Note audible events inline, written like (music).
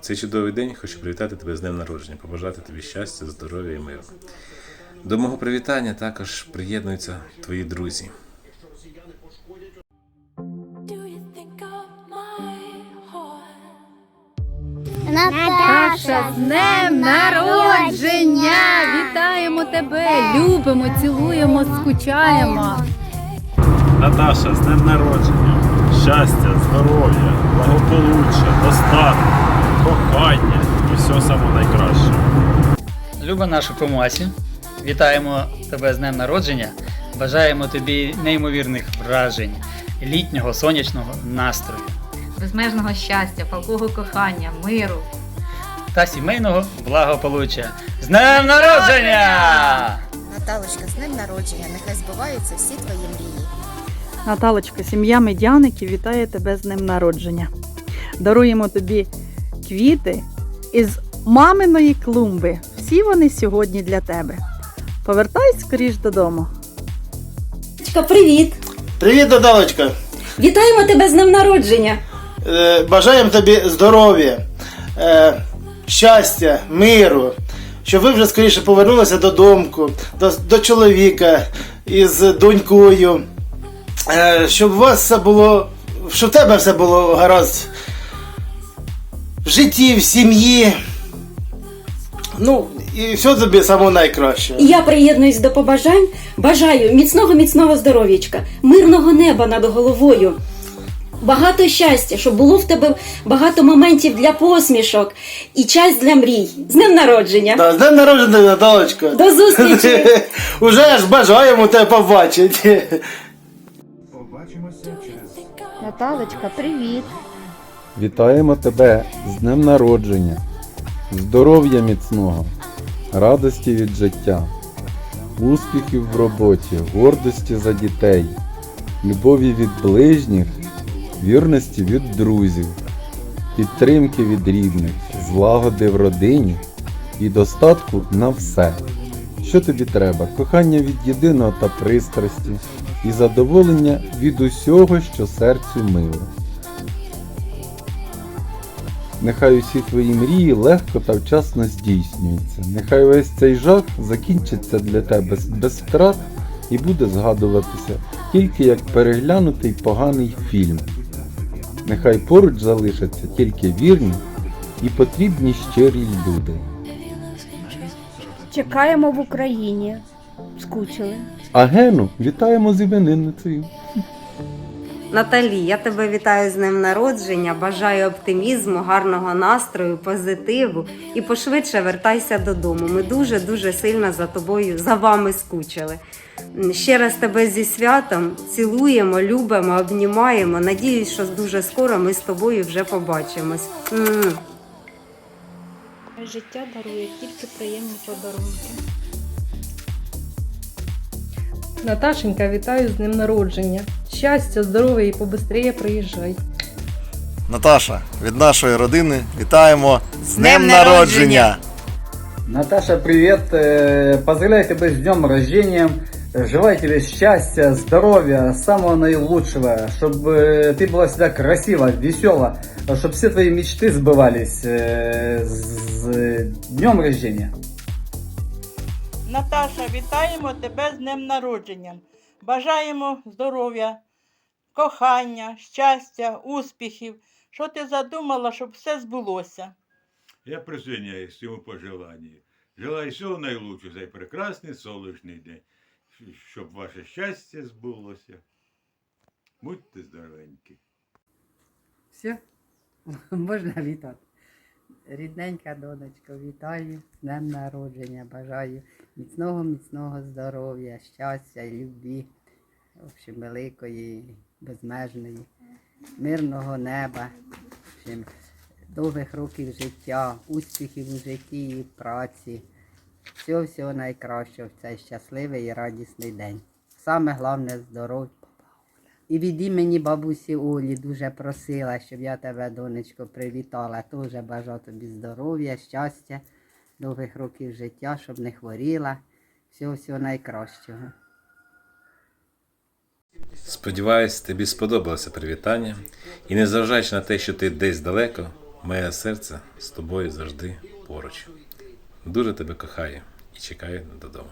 цей чудовий день хочу привітати тебе з днем народження, побажати тобі щастя, здоров'я і миру. До мого привітання також приєднуються твої друзі. Наташа, з днем народження! Вітаємо тебе! Любимо, цілуємо, скучаємо. Наташа, з днем народження, щастя, здоров'я, благополуччя, достатку, кохання і всього самого найкращого. Люба нашу Комасі, вітаємо тебе з днем народження. Бажаємо тобі неймовірних вражень, літнього сонячного настрою Безмежного щастя, палкого кохання, миру. та сімейного благополуччя. З днем народження! Наталочка, з днем народження, нехай збуваються всі твої мрії. Наталочка, сім'я медяників вітає тебе з днем народження. Даруємо тобі квіти із маминої клумби. Всі вони сьогодні для тебе. Повертайся скоріш додому. Привіт! Привіт, Додалочка. Вітаємо тебе з днем народження! Е, бажаємо тобі здоров'я, е, щастя, миру, щоб ви вже скоріше повернулися додому, до, до чоловіка із донькою. Е, щоб у вас все було, щоб в тебе все було гаразд в житті, в сім'ї. Ну, і все тобі саме найкраще. Я приєднуюсь до побажань. Бажаю міцного міцного здоров'ячка, мирного неба над головою. Багато щастя, щоб було в тебе багато моментів для посмішок і час для мрій. З днем народження! Да, з днем народження, Наталочка. До зустрічі! (laughs) Уже ж бажаємо тебе побачити. Наталочка, привіт! Вітаємо тебе з днем народження, здоров'я міцного, радості від життя, успіхів в роботі, гордості за дітей, любові від ближніх, вірності від друзів, підтримки від рідних, злагоди в родині і достатку на все. Що тобі треба? Кохання від єдиного та пристрасті і задоволення від усього, що серцю мило. Нехай усі твої мрії легко та вчасно здійснюються. Нехай весь цей жах закінчиться для тебе без втрат і буде згадуватися тільки як переглянутий поганий фільм. Нехай поруч залишаться тільки вірні і потрібні щирі люди. Чекаємо в Україні. Скучили. А Гену вітаємо з іменинницею. Наталі, я тебе вітаю з днем народження, бажаю оптимізму, гарного настрою, позитиву і пошвидше вертайся додому. Ми дуже дуже сильно за тобою, за вами скучили. Ще раз тебе зі святом цілуємо, любимо, обнімаємо. Надіюсь, що дуже скоро ми з тобою вже побачимось. М. Життя дарує тільки приємні подарунки. Наташенька, вітаю з днем народження. Щастя, здоров'я і побистріє приїжджай. Наташа, від нашої родини вітаємо з днем народження! Наташа, привіт! Поздравляю тебе з днем рождения. Желаю тебе счастья, здоровья, самого наилучшего, чтобы ты была всегда красива, весела, чтобы все твои мечты сбывались. Э, С днем рождения! Наташа, вітаємо тебе з днем народження. Бажаємо здоров'я, кохання, щастя, успіхів. Що ти задумала, щоб все збулося? Я присоединяюсь к цьому пожеланню. Желаю всього найкращого за цей прекрасний сонячний день, щоб ваше щастя збулося. Будьте здоровенькі. Все, (laughs) можна вітати. Рідненька донечко, вітаю з днем народження. Бажаю міцного, міцного здоров'я, щастя любві, в общем, великої, безмежної, мирного неба, в общем, довгих років життя, успіхів у житті і праці. Всього всього найкращого в цей щасливий і радісний день. Саме головне здоров'я. І від імені бабусі Олі дуже просила, щоб я тебе, донечко, привітала. Теж бажаю тобі здоров'я, щастя, довгих років життя, щоб не хворіла. Всього всього найкращого. Сподіваюсь, тобі сподобалося привітання. І незважаючи на те, що ти десь далеко, Моє серце з тобою завжди поруч. Дуже тебе кохаю і чекаю додому.